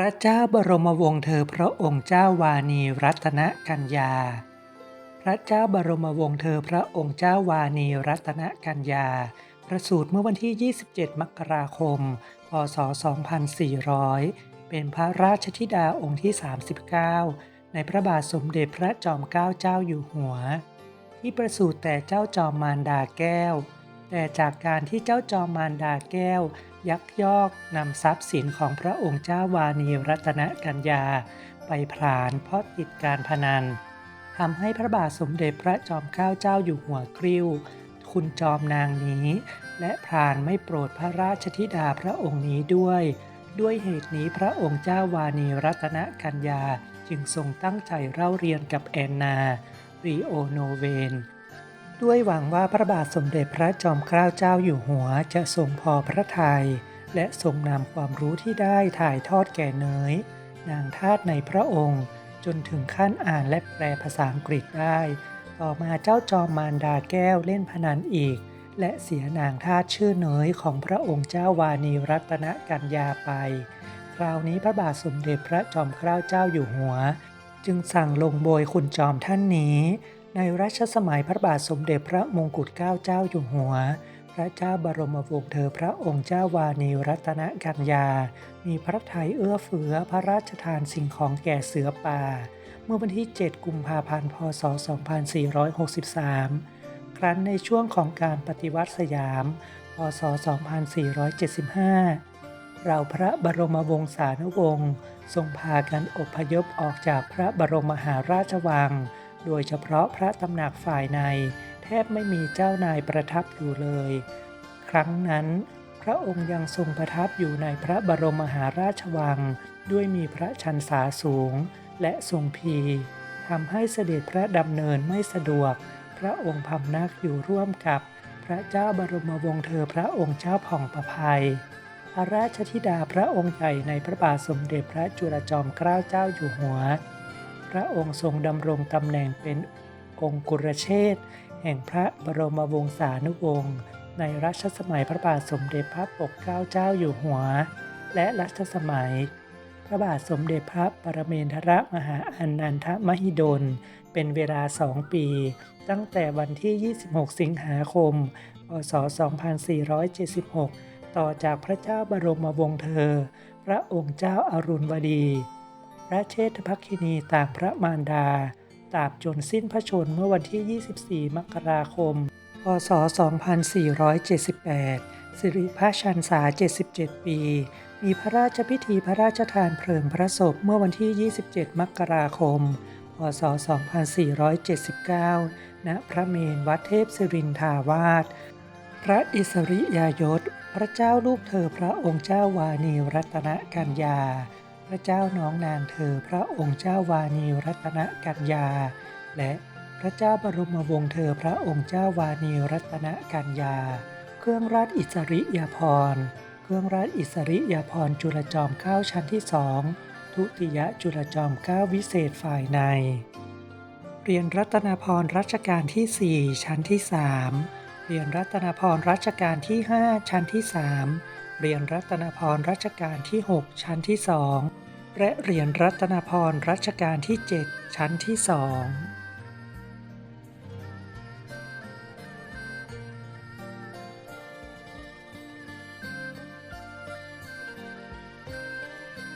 พระเจ้าบรมวงศ์เธอพระองค์เจ้าวานีรัตนกัญญา พระเจ้าบรมวงศ์เธอพระองค์เจ้าวานีรัตนกัญญา ประสูติเมื่อวันที่ 27 มกราคม พศ 2400 เป็นพระราชธิดาองค์ที่ 39 ในพระบาทสมเด็จพระจอมเกล้าเจ้าอยู่หัว ที่ประสูติแต่เจ้าจอมมารดาแก้ว แต่จากการที่เจ้าจอมมารดาแก้ว ยักยอกนำทรัพย์สินของพระองค์เจ้าวานีรัตนกัญญา ไปผลาญเพราะติดการพนันทำให้พระบาทสมเด็จพระจอมเกล้าเจ้าอยู่หัวกริ้ว คุณจอมนางนี้ และพรานไม่โปรดพระราชธิดาพระองค์นี้ด้วย ด้วยเหตุนี้พระองค์เจ้าวานีรัตนกัญญาจึงทรงตั้งใจเล่าเรียนกับแอนนารีโอโนเวน ด้วยหวังว่าพระบาทสมเด็จพระจอมเกล้าเจ้าอยู่หัวจะทรงพอพระทยัยและทรงนำความรู้ที่ได้ถ่ายทอดแก่เนยนางทาสในพระองค์ จนถึงขั้นอ่านและแปลภาษาอังกฤษได้ ต่อมาเจ้าจอมมารดาแก้วเล่นพนันอีก และเสียนางทาสชื่อเนยของพระองค์เจ้าวานีรัตนกัญญาไป คราวนี้พระบาทสมเด็จพระจอมเกล้าเจ้าอยู่หัว จึงสั่งลงโบยคุณจอมท่านนี้ ในรัชสมัยพระบาทสมเด็จพระมงกุฎเกล้าเจ้าอยู่หัว พระเจ้าบรมวงศ์เธอพระองค์เจ้าวานีรัตนกัญญา มีพระทัยเอื้อเฟื้อพระราชทานสิ่งของแก่เสือป่า เมื่อวันที่ 7 กุมภาพันธ์ พศ 2463 ครั้นในช่วงของการปฏิวัติสยาม พศ 2475เราพระบรมวงศานุวงศ์ทรงพากันอพยพออกจากพระบรมมหาราชวัง โดยเฉพาะพระตำหนักฝ่ายใน แทบไม่มีเจ้านายประทับอยู่เลย ครั้งนั้น พระองค์ยังทรงประทับอยู่ในพระบรมมหาราชวัง ด้วยมีพระชันษาสูงและทรงพีทำให้เสด็จพระดำเนินไม่สะดวก พระองค์พำนักอยู่ร่วมกับพระเจ้าบรมวงศ์เธอพระองค์เจ้าผ่องประภัยพระราชธิดาพระองค์ใหญ่ในพระบาทสมเด็จพระจุลจอมเกล้าเจ้าอยู่หัว พระองค์ทรงดำรงตำแหน่งเป็นองค์กุรเชษแห่งพระบรมวงศานุวงศ์ในรัชสมัยพระบาทสมเด็จพระปกเกล้าเจ้าอยู่หัว และรัชสมัย พระบาทสมเด็จพระปรเมนทรมหาอนันทมหิดล เป็นเวลาสองปี ตั้งแต่วันที่ 26 สิงหาคม พศ 2476 ต่อจากพระเจ้าบรมวงศ์เธอ พระองค์เจ้าอารุณวดี พระเชษฐภักคินีต่างพระมารดาตราบจนสิ้นพระชนม์เมื่อวันที่ 24 มกราคม พศ 2478 สิริพระชันษา 77 ปี มีพระราชพิธีพระราชทานเพลิงพระศพเมื่อวันที่ 27 มกราคม พศ 2479 ณ พระเมรุวัดเทพศิรินทาวาส พระอิสริยยศ พระเจ้าลูกเธอพระองค์เจ้าวานีรัตนกัญญา พระเจ้าน้องนางเธอพระองค์เจ้าวานีรัตนกัญญา และพระเจ้าบรมวงศ์เธอพระองค์เจ้าวานีรัตนกัญญา เครื่องราชอิสริยาภรณ์ เครื่องราชอิสริยาภรณ์จุลจอมเก้าชั้นที่สองทุติยจุลจอมเก้าวิเศษฝ่ายใน เรียนรัตนพรรัชกาลที่ 4 ชั้นที่ 3 เรียนรัตนพรรัชกาลที่ 5 ชั้นที่ 3 เรียนรัตนพรรัชกาลที่ 6 ชั้นที่ 2 และเรียนรัตนพรรัชกาลที่ 7 ชั้นที่ 2